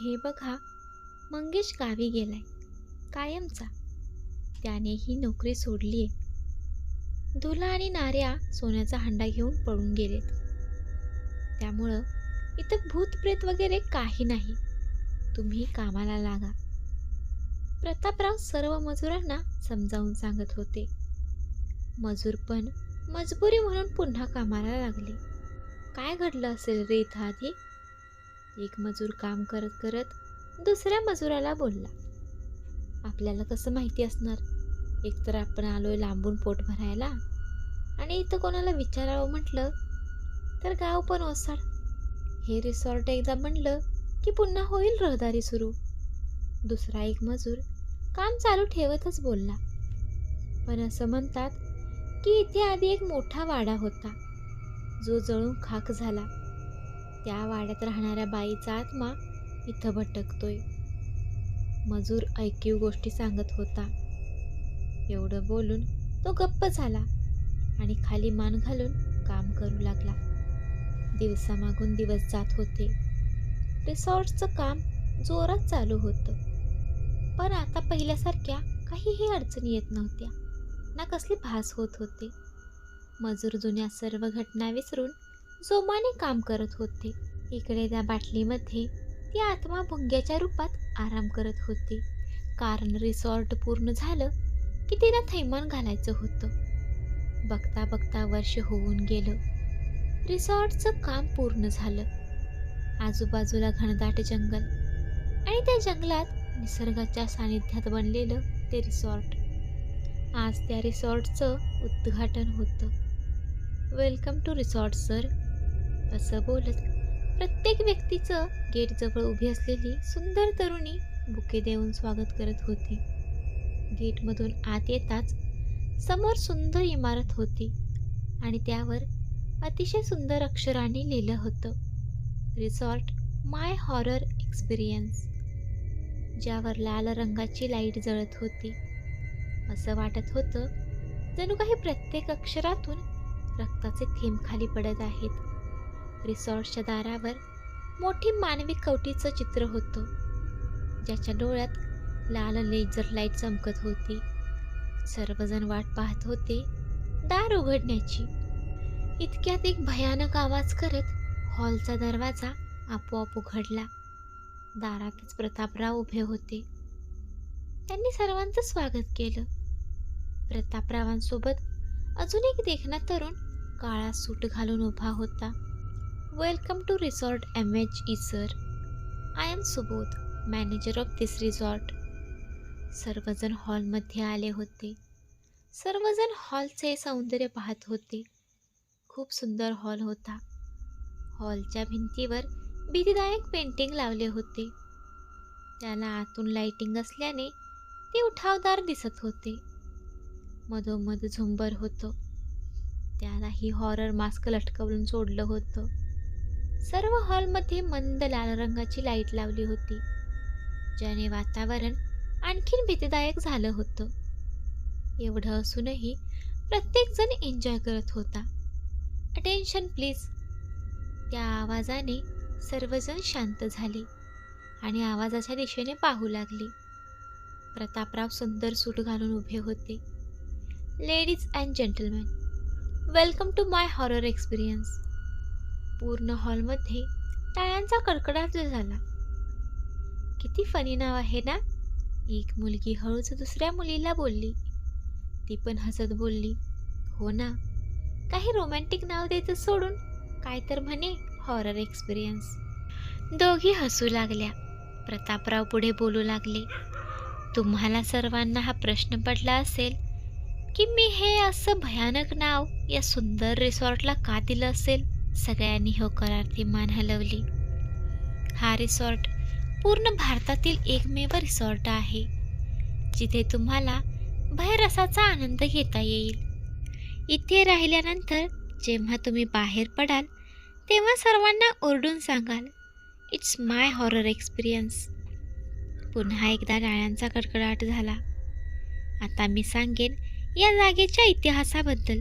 हे बघा मंगेश गावी गेलाय कायमचा. त्याने ही नोकरी सोडली आहे धुला आणि नार्या सोन्याचा हंडा घेऊन पळून गेलेत. त्यामुळं इथं भूतप्रेत वगैरे काही नाही. तुम्ही कामाला लागा. प्रतापराव सर्व मजुरांना समजावून सांगत होते. मजूर पण मजबुरी म्हणून पुन्हा कामाला लागले. काय घडलं असेल रे इथं आधी? एक मजूर काम करत करत दुसऱ्या मजुराला बोलला. आपल्याला कसं माहिती असणार? एकतर आपण आलोय लांबून पोट भरायला आणि इथं कोणाला विचारावं म्हटलं तर गाव पण ओसाड. हे रिसॉर्ट एकदा म्हणलं की पुन्हा होईल रहदारी सुरू. दुसरा एक मजूर काम चालू ठेवतच बोलला. पण असं म्हणतात की इथे आधी एक मोठा वाडा होता. जो जळून खाक झाला. त्या वाड्यात राहणाऱ्या बाईचा आत्मा इथं भटकतोय. मजूर ऐकीव गोष्टी सांगत होता. एवढं बोलून तो गप्प झाला आणि खाली मान घालून काम करू लागला. दिवसामागून दिवस जात होते. रिसॉर्टचं काम जोरात चालू होतं. पण आता पहिल्यासारख्या काहीही अडचणी येत नव्हत्या. ना कसली भास होत होते. मजूर जुन्या सर्व घटना विसरून जोमाने काम करत होते. इकडे त्या बाटलीमध्ये ती आत्मा भुंग्याच्या रूपात आराम करत होती. कारण रिसॉर्ट पूर्ण झालं की तिला थैमान घालायचं होतं. बघता बघता वर्ष होऊन गेलं. रिसॉर्टचं काम पूर्ण झालं. आजूबाजूला घनदाट जंगल आणि त्या जंगलात निसर्गाच्या सानिध्यात बनलेलं ते रिसॉर्ट. आज त्या रिसॉर्टचं उद्घाटन होतं. Welcome to resort sir. असं बोलत प्रत्येक व्यक्तीचं गेटजवळ उभी असलेली सुंदर तरुणी बुके देऊन स्वागत करत होती. गेटमधून आत येताच समोर सुंदर इमारत होती आणि त्यावर अतिशय सुंदर अक्षरांनी लिहिलं होतं. Resort my horror experience. ज्यावर लाल रंगाची लाइट जळत होती. असं वाटत होतं जणू काही प्रत्येक अक्षरातून रक्ताचे थेंब खाली पडत आहेत. रिसॉर्टच्या दारावर मोठी मानवी कवटीचं चित्र होतं. ज्याच्या डोळ्यात लाल लेझर लाइट चमकत होती. सर्वजण वाट पाहत होते दार उघडण्याची. इतक्यात एक भयानक आवाज करत हॉलचा दरवाजा आपोआप उघडला. दारातच प्रतापराव उभे होते. त्यांनी सर्वांचं स्वागत केलं. प्रतापरावांसोबत अजून एक देखणा तरुण काळा सूट घालून उभा होता. Welcome to resort M H I am I am Subodh manager of this resort सर्वजण हॉलमध्ये आले होते. सर्वजण हॉलचे सौंदर्य पाहत होते. खूप सुंदर हॉल होता. हॉलच्या भिंतीवर भीतीदायक पेंटिंग लावले होते. त्याला आतून लाइटिंग असल्याने ते उठावदार दिसत होते. मधोमध झुंबर होतं. त्यालाही हॉरर मास्क लटकवून सोडलं होतं. सर्व हॉलमध्ये मंद लाल रंगाची लाइट लावली होती. ज्याने वातावरण आणखीन भीतीदायक झालं होतं. एवढं असूनही प्रत्येकजण एन्जॉय करत होता. Attention please. त्या आवाजाने सर्वजण शांत झाले आणि आवाजाच्या दिशेने पाहू लागले. प्रतापराव सुंदर सूट घालून उभे होते. Ladies and gentleman welcome to my horror experience पूर्ण हॉलमध्ये टाळ्यांचा कडकडाट झाला. किती फनी नाव आहे ना? एक मुलगी हळूच दुसऱ्या मुलीला बोलली. ती पण हसत बोलली. हो ना. काही रोमॅन्टिक नाव द्यायचं सोडून काय तर म्हणे हॉरर एक्सपिरियन्स दोघी हसू लागल्या. प्रतापराव पुढे बोलू लागले. तुम्हाला सर्वांना हा प्रश्न पडला असेल की मी हे असं भयानक नाव या सुंदर रिसॉर्टला का दिलं असेल? सगळ्यांनी होकारार्थी मान हलवली. हा रिसॉर्ट पूर्ण भारतातील एकमेव रिसॉर्ट आहे जिथे तुम्हाला भयरसाचा आनंद घेता येईल. इथे राहिल्यानंतर जेव्हा तुम्ही बाहेर पडाल तेव्हा सर्वांना ओरडून सांगाल इट्स माय हॉरर एक्सपिरियन्स पुन्हा एकदा डाळ्यांचा कडकडाट झाला. आता मी सांगेन या जागेच्या इतिहासाबद्दल.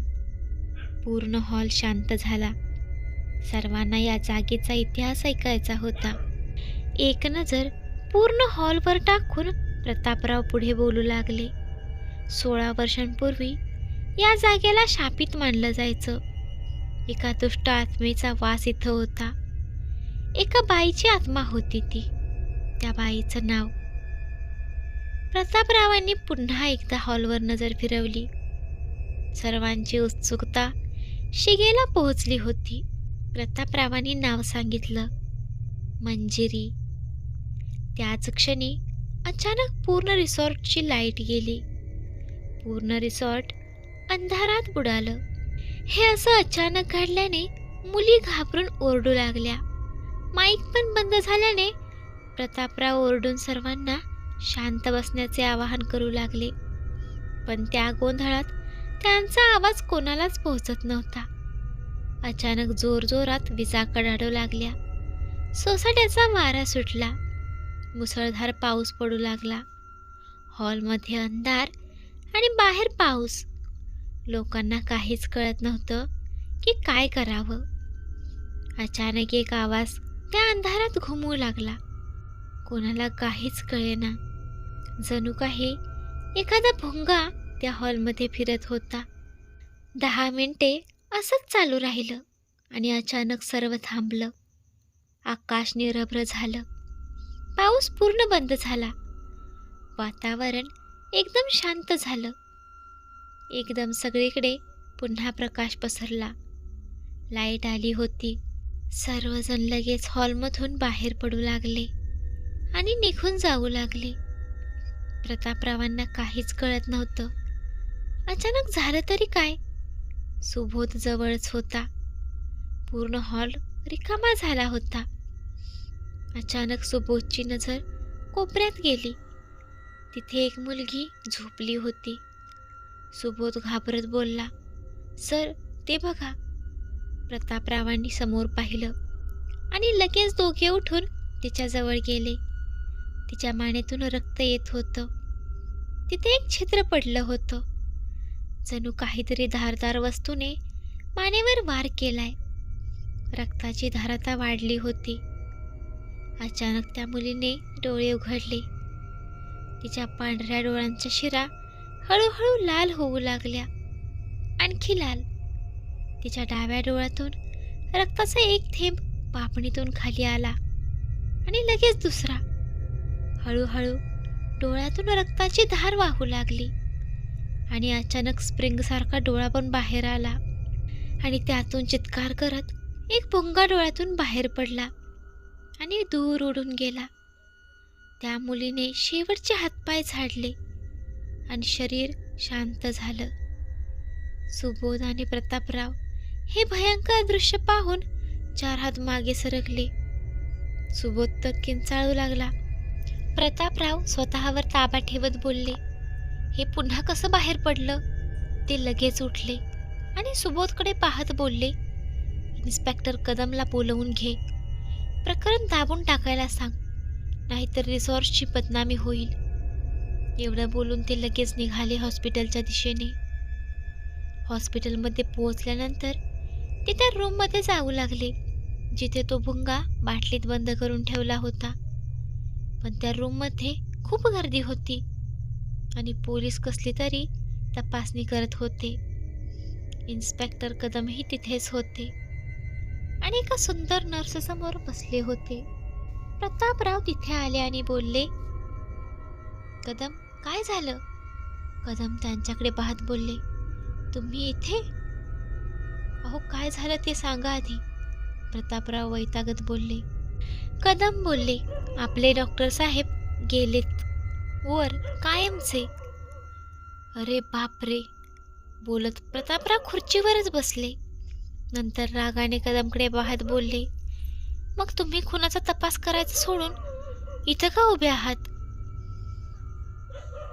पूर्ण हॉल शांत झाला. सर्वांना या जागेचा इतिहास ऐकायचा होता. एक नजर पूर्ण हॉलवर टाकून प्रतापराव पुढे बोलू लागले. सोळा वर्षांपूर्वी या जागेला शापित मानलं जायचं. एका दुष्ट आत्मेचा वास इथं होता. एका बाईची आत्मा होती ती. त्या बाईचं नाव प्रतापरावांनी पुन्हा एकदा हॉलवर नजर फिरवली. सर्वांची उत्सुकता शिगेला पोहोचली होती. प्रतापरावांनी नाव सांगितलं. मंजिरी. त्याच क्षणी अचानक पूर्ण रिसॉर्टची लाइट गेली. पूर्ण रिसॉर्ट अंधारात बुडालं. हे असं अचानक घडल्याने मुली घाबरून ओरडू लागल्या. माईक पण बंद झाल्याने प्रतापराव ओरडून सर्वांना शांत बसण्याचे आवाहन करू लागले. पण त्या गोंधळात त्यांचा आवाज कोणालाच पोहोचत नव्हता. अचानक जोरजोरात विजा कडाडू लागल्या. सोसाट्याचा वारा सुटला. मुसळधार पाऊस पडू लागला. हॉलमध्ये अंधार आणि बाहेर पाऊस. लोकांना काहीच कळत नव्हतं की काय करावं. अचानक एक आवाज त्या अंधारात घुमू लागला. कोणाला काहीच कळेना. जणू काही एखादा भुंगा त्या हॉलमध्ये फिरत होता. दहा मिनिटे असंच चालू राहिलं आणि अचानक सर्व थांबलं. आकाश निरभ्र झालं. पाऊस पूर्ण बंद झाला. वातावरण एकदम शांत झालं. एकदम सगळीकडे पुन्हा प्रकाश पसरला. लाइट आली होती. सर्वजण लगेच हॉलमधून बाहेर पडू लागले आणि निघून जाऊ लागले. प्रतापरावांना काहीच कळत नव्हतं. अचानक झालं तरी काय? सुबोध जवळच होता. पूर्ण हॉल रिकामा झाला होता. अचानक सुबोधची नजर कोपऱ्यात गेली. तिथे एक मुलगी झोपली होती. सुबोध घाबरत बोलला सर ते बघा. प्रतापरावांनी समोर पाहिलं आणि लगेच दोघे उठून तिच्याजवळ गेले. तिच्या मानेतून रक्त येत होतं. तिथे एक छिद्र पडलं होतं. जणू काहीतरी धारदार वस्तूने मानेवर वार केलाय. रक्ताची धारता वाढली होती. अचानक त्या मुलीने डोळे उघडले. तिच्या पांढऱ्या डोळ्यांच्या शिरा हळूहळू लाल होऊ लागल्या. आणखी लाल. तिच्या डाव्या डोळ्यातून रक्ताचा एक थेंब पापणीतून खाली आला आणि लगेच दुसरा. हळूहळू डोळ्यातून रक्ताची धार वाहू लागली. आणि अचानक स्प्रिंगसारखा डोळा पण बाहेर आला. आणि त्यातून चित्कार करत एक भुंगा डोळ्यातून बाहेर पडला आणि दूर उडून गेला. त्या मुलीने शेवटचे हातपाय झाडले आणि शरीर शांत झालं. सुबोध आणि प्रतापराव हे भयंकर दृश्य पाहून चार हात मागे सरकले. सुबोध तर किंचाळू लागला. प्रतापराव स्वतःवर ताबा ठेवत बोलले हे पुन्हा कसं बाहेर पडलं? ते लगेच उठले आणि सुबोधकडे पाहत बोलले इन्स्पेक्टर कदमला बोलवून घे. प्रकरण दाबून टाकायला सांग. नाहीतर रिसॉर्टची बदनामी होईल. एवढं बोलून ते लगेच निघाले हॉस्पिटलच्या दिशेने. हॉस्पिटलमध्ये पोहोचल्यानंतर ते त्या रूममध्ये जाऊ लागले जिथे तो भुंगा बाटलीत बंद करून ठेवला होता. पण त्या रूममध्ये खूप गर्दी होती. आणि पोलीस कसली तरी तपासणी करत होते. इन्स्पेक्टर कदमही तिथेच होते. आणि एका सुंदर नर्ससमोर बसले होते. प्रतापराव तिथे आले आणि बोलले कदम काय झालं? कदम त्यांच्याकडे पाहत बोलले तुम्ही इथे? अहो काय झालं ते सांगा आधी. प्रतापराव वैतागत बोलले. कदम बोलले आपले डॉक्टर साहेब गेलेत. वर कायमचे. अरे बापरे. बोलत प्रतापराव खुर्चीवरच बसले. नंतर रागाने कदमकडे पाहत बोलले मग तुम्ही खुनाचा तपास करायचा सोडून इथं का उभे आहात?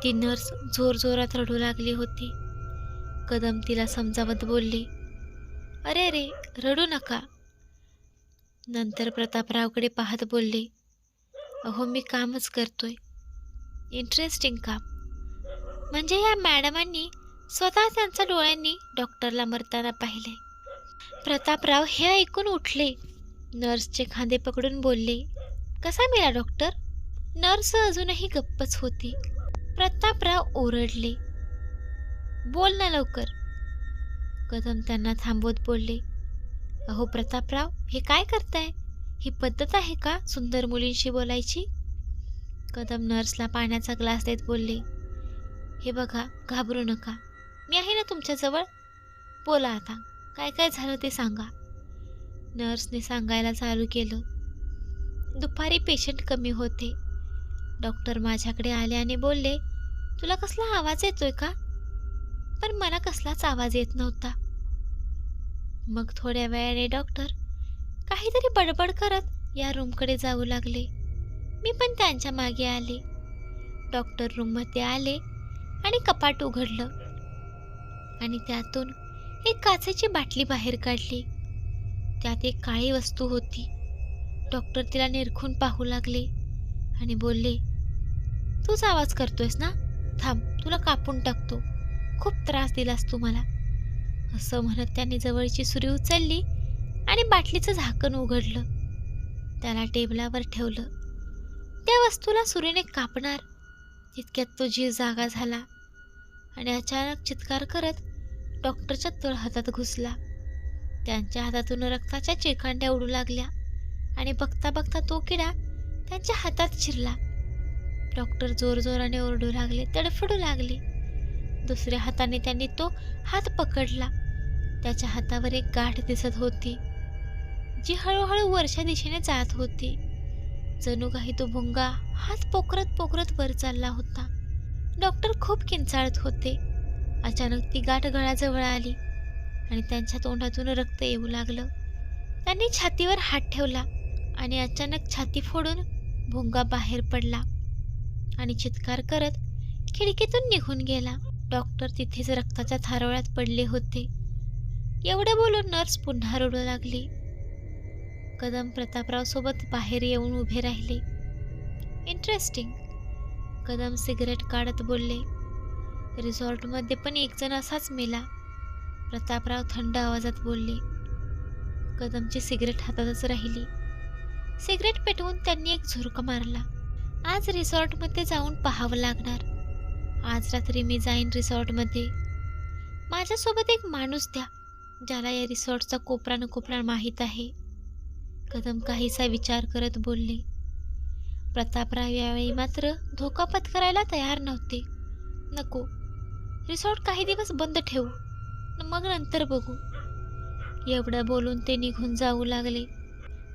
ती नर्स जोरजोरात रडू लागली होती. कदम तिला समजावत बोलले अरे अरे रडू नका. नंतर प्रतापरावकडे पाहत बोलले अहो मी कामच करतोय. इंटरेस्टिंग काम म्हणजे या मॅडमांनी स्वतः त्यांच्या डोळ्यांनी डॉक्टरला मरताना पाहिले. प्रतापराव हे ऐकून उठले. नर्सचे खांदे पकडून बोलले कसा मेला डॉक्टर? नर्स अजूनही गप्पच होती. प्रतापराव ओरडले बोल ना लवकर. कदम त्यांना थांबवत बोलले अहो प्रतापराव हे काय करताय? ही पद्धत आहे का सुंदर मुलींशी बोलायची? कदम नर्सला पाण्याचा ग्लास देत बोलले हे बघा घाबरू नका. मी आहे ना तुमच्याजवळ? बोला आता काय काय झालं ते सांगा. नर्सने सांगायला चालू केलं. दुपारी पेशंट कमी होते. डॉक्टर माझ्याकडे आले आणि बोलले तुला कसला आवाज येतोय का? पण मला कसलाच आवाज येत नव्हता. मग थोड्या वेळाने डॉक्टर काहीतरी बडबड करत या रूमकडे जाऊ लागले. मी पण त्यांच्या मागे आले. डॉक्टर रूममध्ये आले आणि कपाट उघडलं. आणि त्यातून एक काचेची बाटली बाहेर काढली. त्यात एक काळी वस्तू होती. डॉक्टर तिला निरखून पाहू लागले आणि बोलले तूच आवाज करतोयस ना? थांब तुला कापून टाकतो. खूप त्रास दिलास तू मला. असं म्हणत त्याने जवळची सुरी उचलली आणि बाटलीचं झाकण उघडलं. त्याला टेबलावर ठेवलं. त्या वस्तूला सुरीने कापणार. तितक्यात तो जीव जागा झाला आणि अचानक चित्कार करत डॉक्टरच्या तळ हातात घुसला. त्यांच्या हातातून रक्ताच्या चिरकांड्या उडू लागल्या आणि बघता बघता तो किडा त्यांच्या हातात शिरला. डॉक्टर जोरजोराने ओरडू लागले तडफडू लागले. दुसऱ्या हाताने त्यांनी तो हात पकडला. त्याच्या हातावर एक गाठ दिसत होती जी हळूहळू वरच्या दिशेने जात होती. जणू काही तो भुंगा हात पोखरत पोखरत वर चालला होता. डॉक्टर खूप किंचाळत होते. अचानक ती गाठ गळाजवळ आली आणि त्यांच्या तोंडातून रक्त येऊ लागलं. त्यांनी छातीवर हात ठेवला आणि अचानक छाती फोडून भुंगा बाहेर पडला आणि चित्कार करत खिडकीतून निघून गेला. डॉक्टर तिथेच रक्ताच्या थारोळ्यात पडले होते. एवढं बोलून नर्स पुन्हा रडू लागली. कदम प्रतापराव सोबत बाहेर येऊन उभे राहिले. इंटरेस्टिंग कदम सिगरेट काढत बोलले. रिसॉर्टमध्ये पण एक जण असाच मेला. प्रतापराव थंड आवाजात बोलले. कदमची सिगरेट हातातच राहिली. सिगरेट पेटवून त्यांनी एक झुरका मारला. आज रिसॉर्टमध्ये जाऊन पाहावं लागणार. आज रात्री मी जाईन रिसॉर्टमध्ये. माझ्यासोबत एक माणूस द्या ज्याला या रिसॉर्टचा कोपरा न कोपरा माहीत आहे. कदम काहीसा विचार करत बोलले. प्रतापराव यावेळी मात्र धोका पत्करायला तयार नव्हते. नको रिसॉर्ट काही दिवस बंद ठेवू न मग नंतर बघू. एवढं बोलून ते निघून जाऊ लागले.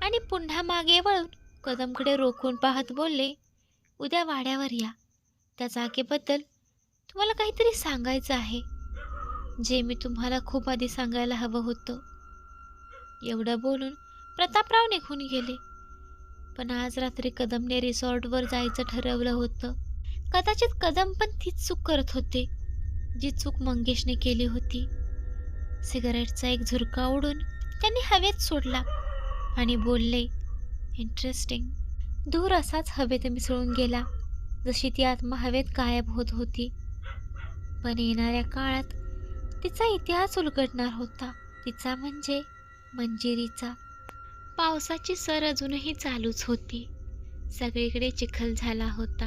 आणि पुन्हा मागे वळून कदमकडे रोखून पाहत बोलले उद्या वाड्यावर या. त्या जागेबद्दल तुम्हाला काहीतरी सांगायचं आहे. जे मी तुम्हाला खूप आधी सांगायला हवं होतं. एवढं बोलून प्रतापराव निघून गेले. पण आज रात्री कदमने रिसॉर्टवर जायचं ठरवलं होतं. कदाचित कदम पण तीच चूक करत होते जी चूक मंगेशने केली होती. सिगारेटचा एक झुरका उडून त्यांनी हवेत सोडला आणि बोलले इंटरेस्टिंग दूर असाच हवेत मिसळून गेला जशी ती आत्मा हवेत गायब होत होती. पण येणाऱ्या काळात तिचा इतिहास उलगडणार होता. तिचा म्हणजे मंजिरीचा पावसाची सर अजूनही चालूच होती. सगळीकडे चिखल झाला होता.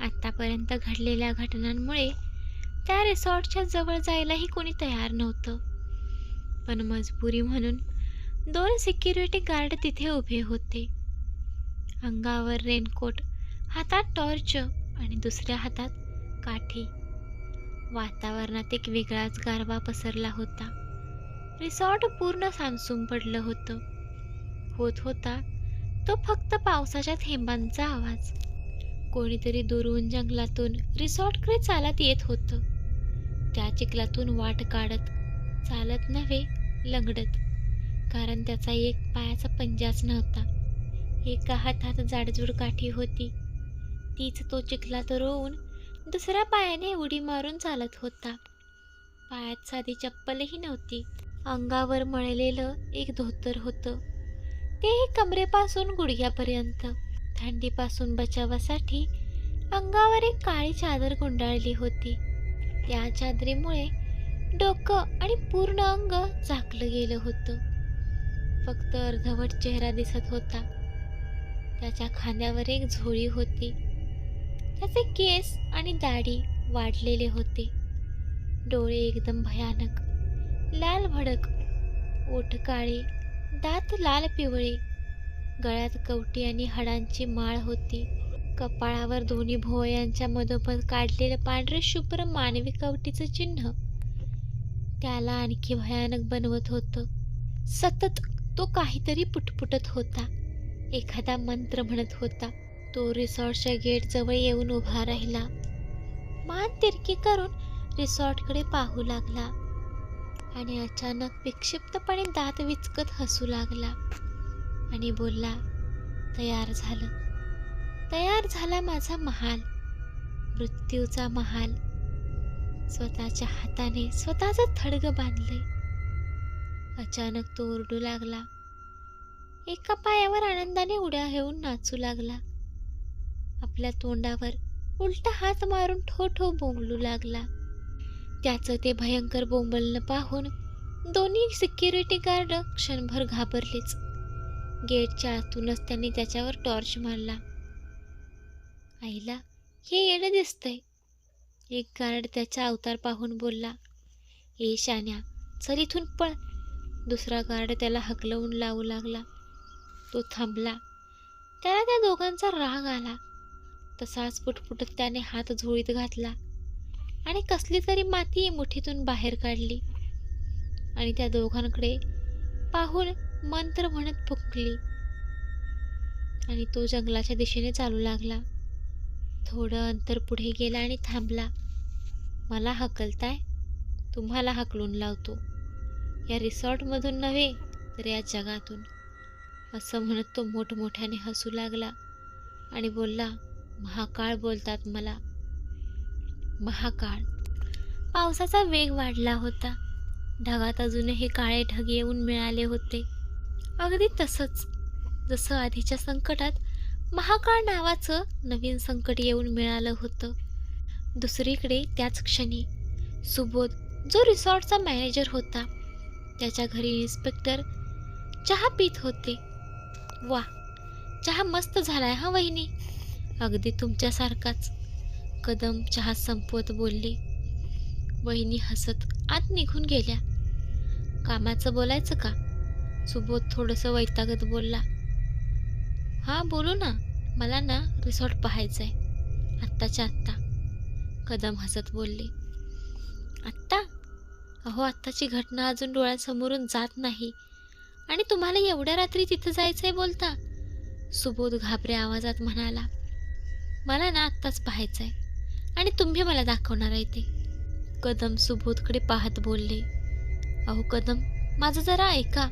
आत्तापर्यंत घडलेल्या घटनांमुळे त्या रिसॉर्टच्या जवळ जायलाही कोणी तयार नव्हतं. पण मजबुरी म्हणून दोन सिक्युरिटी गार्ड तिथे उभे होते. अंगावर रेनकोट हातात टॉर्च आणि दुसऱ्या हातात काठी. वातावरणात एक वेगळाच गारवा पसरला होता. रिसॉर्ट पूर्ण सामसूम पडलं होतं. होत होता तो फक्त पावसाच्या थेंबांचा आवाज. कोणीतरी दुरून जंगलातून रिसॉर्टकडे चालत येत होतं. त्या चिखलातून वाट काढत चालत नव्हे लंगडत. कारण त्याचा एक पायाचा पंजाच नव्हता. एका हातात जाडजूड काठी होती. तीच तो चिखलात रोवून दुसऱ्या पायाने उडी मारून चालत होता. पायात साधी चप्पलही नव्हती. अंगावर मळलेलं एक धोतर होतं. तेही कमरेपासून गुडघ्यापर्यंत. थंडीपासून बचावासाठी अंगावर एक काळी चादर गुंडाळली होती. त्या चादरीमुळे डोकं आणि पूर्ण अंग झाकलं गेलं होतं. फक्त अर्धवट चेहरा दिसत होता. त्याच्या खांद्यावर एक झोळी होती. त्याचे केस आणि दाढी वाढलेले होते. डोळे एकदम भयानक लाल भडक ओठ काळे दात लाल पिवळे. गळ्यात कवटी आणि हाडांची माळ होती. कपाळावर दोन्ही भोवयांच्या मधोमध काढलेलं पांढरे शुभ्र मानवी कवटीचं चिन्ह. त्याला आणखी भयानक बनवत होतं. सतत तो काहीतरी पुटपुटत होता. एखादा मंत्र म्हणत होता. तो रिसॉर्टच्या गेट जवळ येऊन उभा राहिला. मान तिरकी करून रिसॉर्टकडे पाहू लागला. आणि अचानक विक्षिप्तपणे दात विचकत हसू लागला आणि बोलला तयार झालं. तयार झाला माझा महाल. मृत्यूचा महाल. स्वतःच्या हाताने स्वतःचं थडगं बांधलंय. अचानक तो ओरडू लागला. एका पायावर आनंदाने उड्या घेऊन नाचू लागला. आपल्या तोंडावर उलटा हात मारून ठो ठो बोंबलू लागला. त्याचं ते भयंकर बोंबलणं पाहून दोन्ही सिक्युरिटी गार्ड क्षणभर घाबरलेच. गेटच्या आतूनच त्यांनी त्याच्यावर टॉर्च मारला आईला हे येणं दिसतंय. एक गार्ड त्याचा अवतार पाहून बोलला ए शान्या चल इथून पळ. दुसरा गार्ड त्याला हकलवून लावू लागला. तो थांबला. त्याला त्या दोघांचा राग आला. तसाच पुटपुटत त्याने हात झोळीत घातला. आणि कसली तरी माती मुठीतून बाहेर काढली. आणि त्या दोघांकडे पाहून मंत्र म्हणत फुकली. आणि तो जंगलाच्या दिशेने चालू लागला. थोडं अंतर पुढे गेला आणि थांबला. मला हकलताय? तुम्हाला हकलून लावतो. या रिसॉर्टमधून नव्हे तर या जगातून. असं म्हणत तो मोठमोठ्याने हसू लागला आणि बोलला महाकाळ बोलतात मला. महाकाळ. पावसाचा वेग वाढला होता. ढगात अजूनही काळे ढग येऊन मिळाले होते. अगदी तसंच जसं आधीच्या संकटात महाकाळ नावाचं नवीन संकट येऊन मिळालं होतं. दुसरीकडे त्याच क्षणी सुबोध जो रिसॉर्टचा मॅनेजर होता त्याच्या घरी इन्स्पेक्टर चहा पित होते. वा चहा मस्त झालाय हा वहिनी? अगदी तुमच्यासारखाच. कदम चहा संपवत बोलली. वहिनी हसत आत निघून गेल्या. कामाचं बोलायचं का? सुबोध थोडंसं वैतागत बोलला. हां बोलू ना. मला ना रिसॉर्ट पाहायचं आहे आत्ताच्या आत्ता. कदम हसत बोलली. आत्ता? अहो आत्ताची घटना अजून डोळ्यासमोरून जात नाही. आणि तुम्हाला एवढ्या रात्री तिथं जायचं आहे बोलता? सुबोध घाबऱ्या आवाजात म्हणाला. मला ना आत्ताच पाहायचं आहे आणि तुम्ही मला दाखवणार आहे ते. कदम सुबोधकडे पाहत बोलले. अहो कदम माझं जरा ऐका.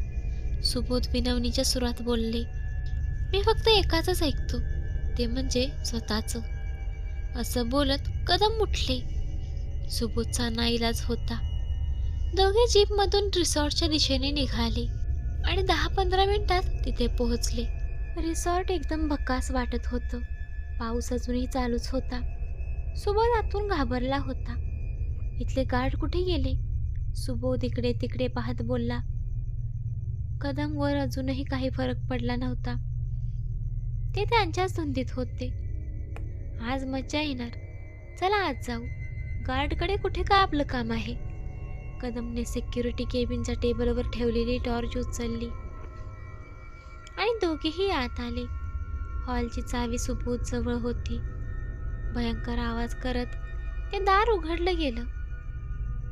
सुबोध विनवणीच्या सुरात बोलले. मी फक्त एकाच ऐकतो. ते म्हणजे स्वतःचं. असं बोलत कदम उठले. सुबोधचा नाईलाज होता. दोघे जीपमधून रिसॉर्टच्या दिशेने निघाले आणि दहा पंधरा मिनिटात तिथे पोहोचले. रिसॉर्ट एकदम भकास वाटत होतं. पाऊस अजूनही चालूच होता. सुबोध आतून घाबरला होता. इथले गार्ड कुठे गेले? सुबोध इकडे तिकडे पाहत बोलला कदमवर अजूनही काही फरक पडला नव्हता. ते त्यांच्याच धुंदीत होते. आज मज्जा येणार. चला आज जाऊ. गार्डकडे कुठे का आपलं काम आहे? कदमने सिक्युरिटी केबिनच्या टेबलवर ठेवलेली टॉर्च उचलली आणि दोघेही आत आले. हॉलची चावी सुबोध जवळ होती. भयंकर आवाज करत ते दार उघडलं गेलं.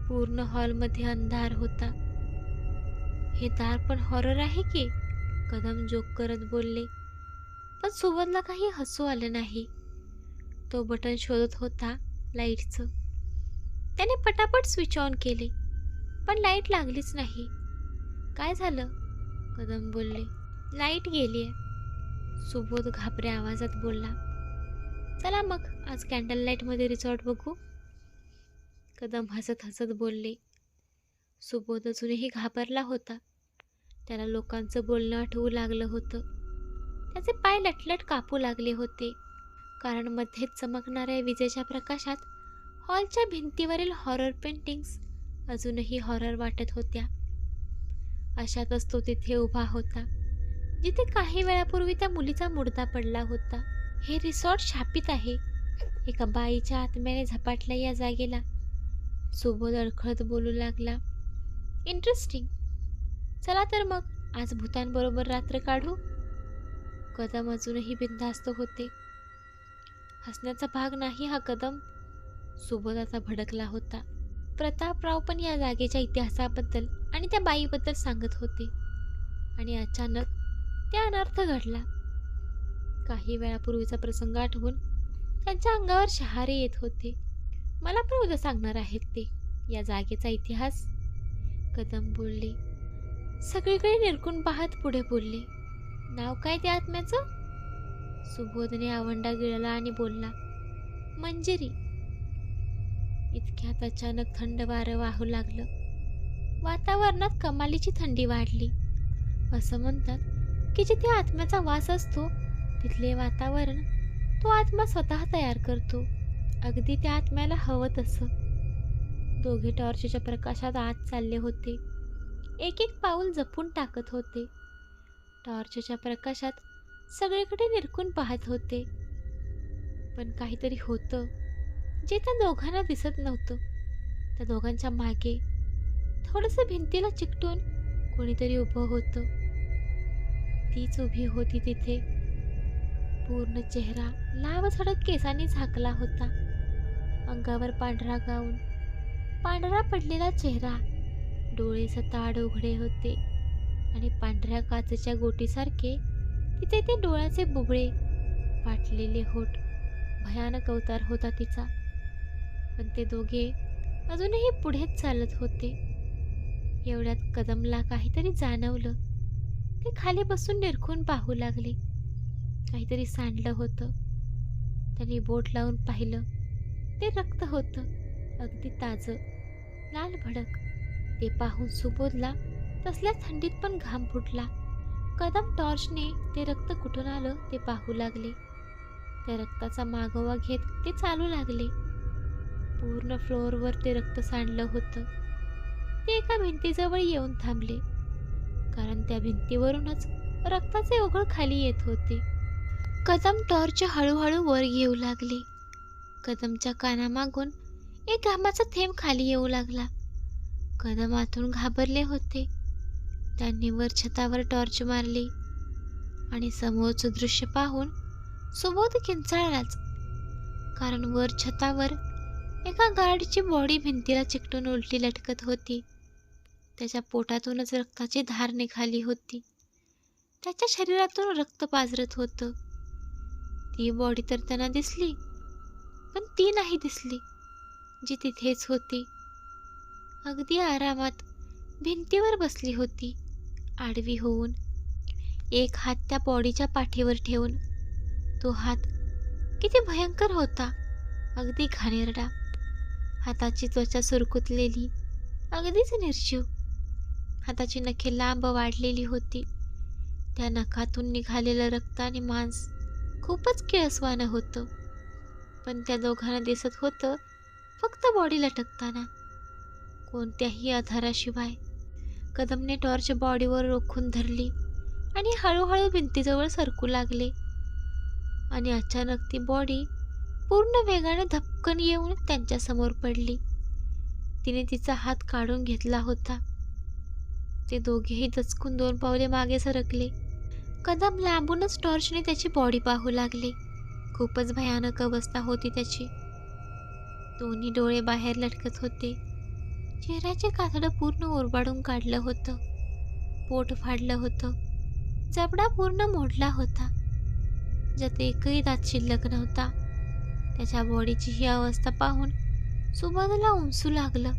पूर्ण हॉलमध्ये अंधार होता. हे दार पण हॉरर आहे की? कदम जोक करत बोलले. पण सुबोधला काही हसू आलं नाही. तो बटन शोधत होता लाईटचं. त्याने पटापट स्विच ऑन केले पण लाइट लागलीच नाही. काय झालं? कदम बोलले. लाइट गेली आहे सुबोध घाबऱ्या आवाजात बोलला. चला मग. आज कॅन्डल लाईटमध्ये रिसॉर्ट बघू. कदम हसत हसत बोलले. सुबोध अजूनही घाबरला होता. त्याला लोकांचं बोलणं आठवू लागलं होतं. त्याचे पाय लटलट कापू लागले होते. कारण मध्येच चमकणाऱ्या विजेच्या प्रकाशात हॉलच्या भिंतीवरील हॉरर पेंटिंग्स अजूनही हॉरर वाटत होत्या. अशातच तो तिथे उभा होता. जिथे काही वेळापूर्वी त्या मुलीचा मुडदा पडला होता. हे रिसॉर्ट शापित आहे. एका बाईच्या आत्म्याने झपाटला या जागेला. सुबोध अडखळत बोलू लागला. इंटरेस्टिंग चला तर मग आज भूतांबरोबर रात्र काढू. कदम अजूनही बिनधास्त होते. हसण्याचा भाग नाही हा कदम. सुबोध आता भडकला होता. प्रतापराव पण या जागेच्या इतिहासाबद्दल आणि त्या बाईबद्दल सांगत होते. आणि अचानक त्या अनर्थ घडला. काही वेळापूर्वीचा प्रसंग आठवून त्यांच्या अंगावर शहारे येत होते. मला पण उद्या सांगणार आहेत ते. या जागेचा इतिहास. कदम बोलले. सगळीकडे निरकून पाहत पुढे बोलले. नाव काय त्या आत्म्याचं? सुबोधने आवंडा गिळला आणि बोलला मंजिरी. इतक्यात अचानक थंड वारं वाहू लागलं. वातावरणात कमालीची थंडी वाढली. असं म्हणतात की जिथे आत्म्याचा वास असतो तिथले वातावरण तो आत्मा स्वतः तयार करतो. अगदी त्या आत्म्याला हवं तसं. दोघे टॉर्चच्या प्रकाशात आत चालले होते. एक एक पाऊल जपून टाकत होते. टॉर्चच्या प्रकाशात सगळीकडे निरकून पाहत होते. पण काहीतरी होतं जे त्या दोघांना दिसत नव्हतं. त्या दोघांच्या मागे थोडंसं भिंतीला चिकटून कोणीतरी उभं होतं. तीच उभी होती तिथे. पूर्ण चेहरा लाल झडक केसांनी झाकला होता. अंगावर पांढरा गाऊन पांढरा पडलेला चेहरा डोळे सताड उघडे होते आणि पांढऱ्या काचेच्या गोटीसारखे तिथे ते डोळ्याचे बुबळे फाटलेले होठ भयानक अवतार होता तिचा. पण ते दोघे अजूनही पुढेच चालत होते. एवढ्यात कदमला काहीतरी जाणवलं ते खाली बसून निरखून पाहू लागले. काहीतरी सांडलं होतं. त्यांनी बोट लावून पाहिलं. ते रक्त होतं. अगदी ताजं. लाल भडक. ते पाहून सुबोधला तसल्या थंडीत पण घाम फुटला. कदम टॉर्चने ते रक्त कुठून आलं ते पाहू लागले. त्या रक्ताचा मागोवा घेत ते चालू लागले. पूर्ण फ्लोअरवर ते रक्त सांडलं होतं. ते एका भिंतीजवळ येऊन थांबले. कारण त्या भिंतीवरूनच रक्ताचे ओघळ खाली येत होते. कदम टॉर्च हळूहळू वर येऊ लागले. कदमच्या कानामागून एक घामाचा थेंब खाली येऊ लागला. कदम आतून घाबरले होते. त्यांनी वर छतावर टॉर्च मारली आणि समोरचं दृश्य पाहून सुबोध किंचाळलाच. कारण वर छतावर एका गार्डची बॉडी भिंतीला चिकटून उलटी लटकत होती. त्याच्या पोटातूनच रक्ताची धार निघाली होती. त्याच्या शरीरातून रक्त पाजरत होतं. ती बॉडी तर त्यांना दिसली पण ती नाही दिसली जी तिथेच होती. अगदी आरामात भिंतीवर बसली होती आडवी होऊन. एक हात त्या बॉडीच्या पाठीवर ठेवून. तो हात किती भयंकर होता अगदी घाणेरडा. हाताची त्वचा सुरकुतलेली अगदीच निर्जीव. हाताची नखे लांब वाढलेली होती. त्या नखातून निघालेलं रक्त आणि मांस खूपच किळसवानं होतं. पण त्या दोघांना दिसत होतं फक्त बॉडी लटकताना कोणत्याही आधाराशिवाय. कदमने टॉर्च बॉडीवर रोखून धरली आणि हळूहळू भिंतीजवळ सरकू लागले. आणि अचानक ती बॉडी पूर्ण वेगाने धपकन येऊन त्यांच्यासमोर पडली. तिने तिचा हात काढून घेतला होता. ते दोघेही दचकून दोन पावले मागे सरकले. कदम लांबूनच टॉर्चने त्याची बॉडी पाहू लागले. खूपच भयानक अवस्था होती त्याची. दोन्ही डोळे बाहेर लटकत होते. चेहऱ्याचे कातडं पूर्ण ओरबाडून काढलं होतं. पोट फाडलं होतं. जबडा पूर्ण मोडला होता. ज्यात एकही दात शिल्लक नव्हता. त्याच्या बॉडीची ही अवस्था पाहून सुबोधला उमसू लागलं.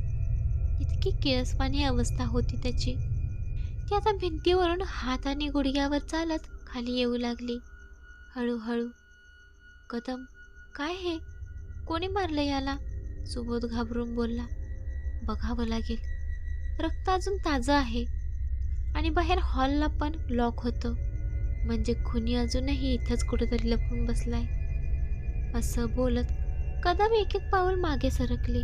इतकी किळसपाणी अवस्था होती त्याची. ती आता भिंतीवरून हाताने गुडघ्यावर चालत खाली येऊ लागली. हळूहळू कदम काय हे? कोणी मारलं याला? सुबोध घाबरून बोलला. बघावं लागेल. रक्त अजून ताजं आहे. आणि बाहेर हॉलला पण लॉक होतं. म्हणजे खुनी अजूनही इथंच कुठेतरी लपून बसलाय. असं बोलत कदम एक एक पाऊल मागे सरकले.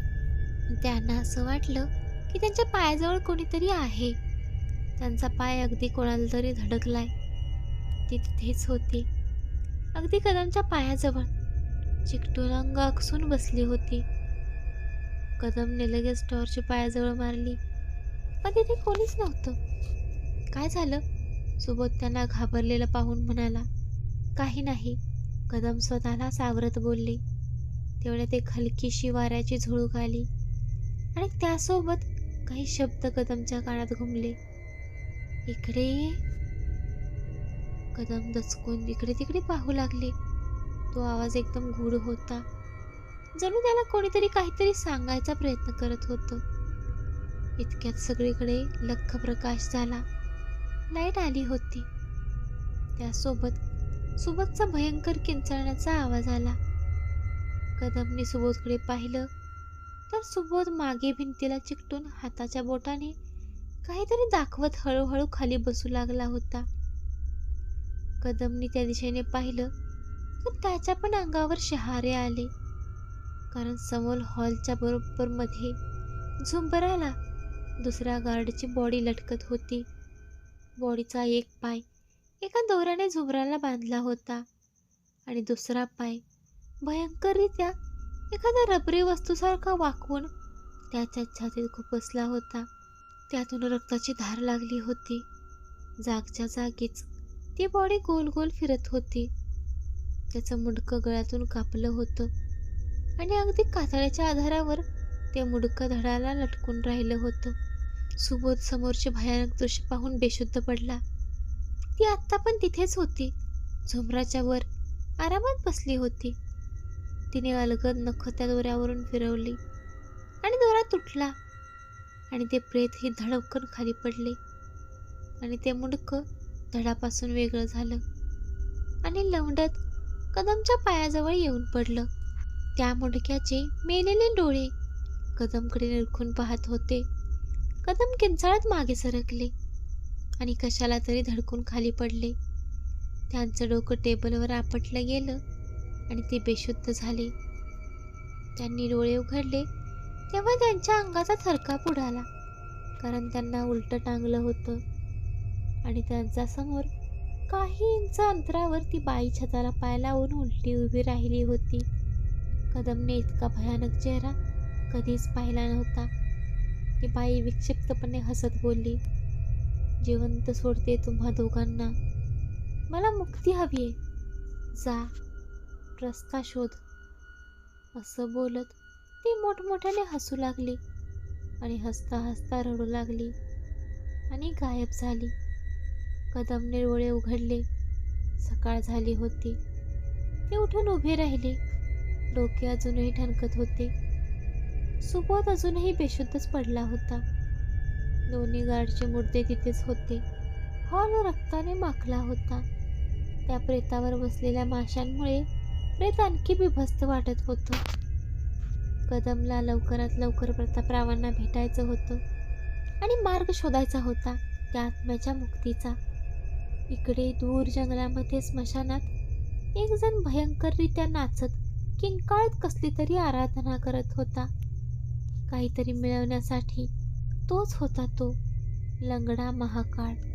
त्यांना असं वाटलं की त्यांच्या पायाजवळ कोणीतरी आहे. त्यांचा पाय अगदी कोणाला तरी धडकलाय. ती तिथेच होती. अगदी कदमच्या पायाजवळ. चिकटून अंग आकसून बसली होती. कदमने लगेच टॉर्च पायाजवळ मारली. पण तिथे कोणीच नव्हतं. काय झालं? सुबोध त्यांना घाबरलेलं पाहून म्हणाला काही नाही. कदम स्वतःला सावरत बोलले. तेवढ्यात एक हलकीशी वाऱ्याची झुळूक आली. आणि त्यासोबत काही शब्द कदमच्या कानात घुमले. इकडे कदम दचकून इकडे तिकडे पाहू लागले. तो आवाज एकदम गूढ होता. जणू त्याला कोणीतरी काहीतरी सांगायचा प्रयत्न करत होतं. इतक्यात सगळीकडे लख्ख प्रकाश झाला. लाइट आली होती. त्यासोबत सुबोधचा भयंकर किंचाळण्याचा आवाज आला. कदमने सुबोधकडे पाहिलं तर सुबोध मागे भिंतीला चिकटून हाताच्या बोटाने काहीतरी दाखवत हळूहळू खाली बसू लागला होता. कदमनी त्या दिशेने पाहिलं तर त्याच्या पण अंगावर शहारे आले. कारण समोर हॉलच्या बरोबर मध्ये झुंबराला दुसऱ्या गार्डची बॉडी लटकत होती. बॉडीचा एक पाय एका दोऱ्याने झुंबराला बांधला होता. आणि दुसरा पाय भयंकररित्या एखाद्या रबरी वस्तूसारखा वाकवून त्याच्या छातीत खुपसला होता. त्यातून रक्ताची धार लागली होती. जागच्या जागीच ती बॉडी गोल गोल फिरत होती. त्याचं मुडकं गळ्यातून कापलं होतं. आणि अगदी कातळ्याच्या आधारावर ते मुडकं धडाला लटकून राहिलं होतं. सुबोध समोरचे भयानक दृश्य पाहून बेशुद्ध पडला. ती आत्ता पण तिथेच होती. झुमराच्या वर आरामात बसली होती. तिने अलगद नख त्या दोऱ्यावरून फिरवली आणि दोरा तुटला. आणि ते प्रेत हे धडकन खाली पडले. आणि ते मुंडकं धडापासून वेगळं झालं. आणि लवंडत कदमच्या पायाजवळ येऊन पडलं. त्या मुंडक्याचे मेलेले डोळे कदमकडे निरखून पाहत होते. कदम किंचाळत मागे सरकले आणि कशाला तरी धडकून खाली पडले. त्यांचं डोकं टेबलवर आपटलं गेलं आणि ते बेशुद्ध झाले. त्यांनी डोळे उघडले तेव्हा त्यांच्या अंगाचा थरकाप उडाला. कारण त्यांना उलटं टांगलं होतं. आणि त्यांच्यासमोर काही इंच अंतरावर ती बाई छताला पाय लावून उलटी उभी राहिली होती. कदमने इतका भयानक चेहरा कधीच पाहिला नव्हता. ती बाई विक्षिप्तपणे हसत बोलली जिवंत सोडते तुम्हा दोघांना. मला मुक्ती हवी आहे. जा रस्ता शोध. असं बोलत ती मोठमोठ्याने हसू लागली आणि हसता हसता रडू लागली आणि गायब झाली. कदमने डोळे उघडले. सकाळ झाली होती. ते उठून उभे राहिले. डोके अजूनही ठणकत होते. सुबोध अजूनही बेशुद्धच पडला होता. दोन्ही गार्डचे मुर्दे तिथेच होते. हॉल रक्ताने माखला होता. त्या प्रेतावर बसलेल्या माशांमुळे प्रेत आणखी बिभस्त वाटत होतं. कदमला लवकरात लवकर प्रतापरावांना भेटायचं होतं आणि मार्ग शोधायचा होता त्या आत्म्याच्या मुक्तीचा. इकडे दूर जंगलामध्ये स्मशानात एक जण भयंकररित्या नाचत किंकाळत कसली तरी आराधना करत होता. काहीतरी मिळवण्यासाठी तोच होता तो लंगडा महाकाळ.